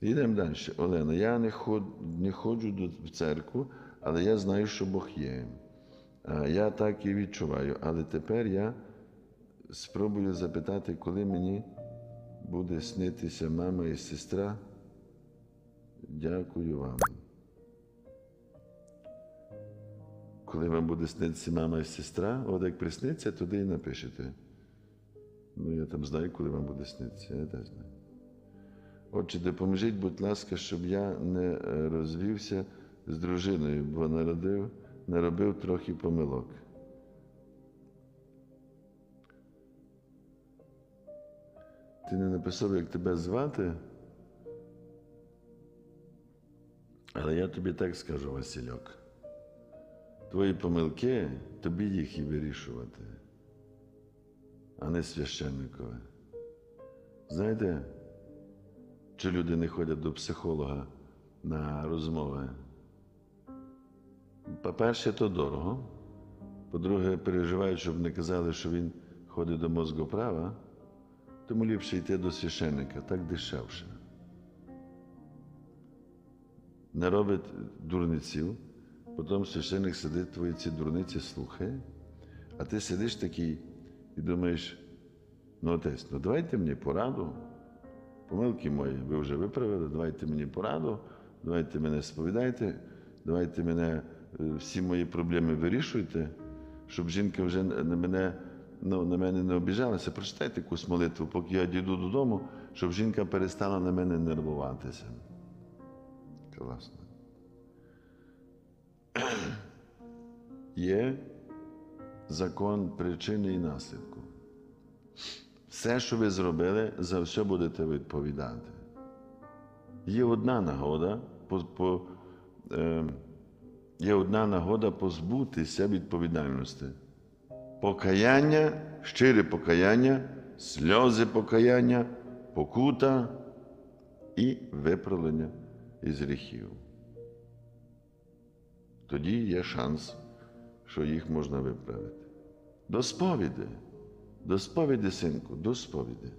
Йдемо далі. Олена, я не, ход, не ходжу в церкву, але я знаю, що Бог є. А, Я так і відчуваю. Але тепер я спробую запитати, коли мені буде снитися мама і сестра. Дякую вам. Коли вам буде снитися мама і сестра, от як присниться, туди і напишете. Ну, я там знаю, коли вам буде снитися, я теж знаю. Отже, допоможіть, будь ласка, щоб я не е, розвівся з дружиною, бо народив, наробив трохи помилок. Ти не написав, як тебе звати, але я тобі так скажу, Васильок. Твої помилки, тобі їх і вирішувати, а не священникове. Знаєте, чи люди не ходять до психолога на розмови? По-перше, то дорого. По-друге, переживають, щоб не казали, що він ходить до мозгоправа, тому ліпше йти до священника, так дешевше. Не робить дурниців, потім священник сидить, твої ці дурниці слухає, а ти сидиш такий і думаєш, ну отець, ну давайте мені пораду. Помилки мої ви вже виправили, давайте мені пораду, давайте мене сповідайте, давайте мене е, всі мої проблеми вирішуйте, щоб жінка вже на мене, ну, на мене не обіжалася. Прочитайте якусь молитву, поки я дійду додому, щоб жінка перестала на мене нервуватися. Класно. Є закон причини і наслідку. Все, що ви зробили, за все будете відповідати. Є одна нагода, по, по, е, є одна нагода позбутися відповідальності. Покаяння, щире покаяння, сльози покаяння, покута і виправлення із гріхів. Тоді є шанс, що їх можна виправити. До сповіді. До сповіді, синку, до сповіді.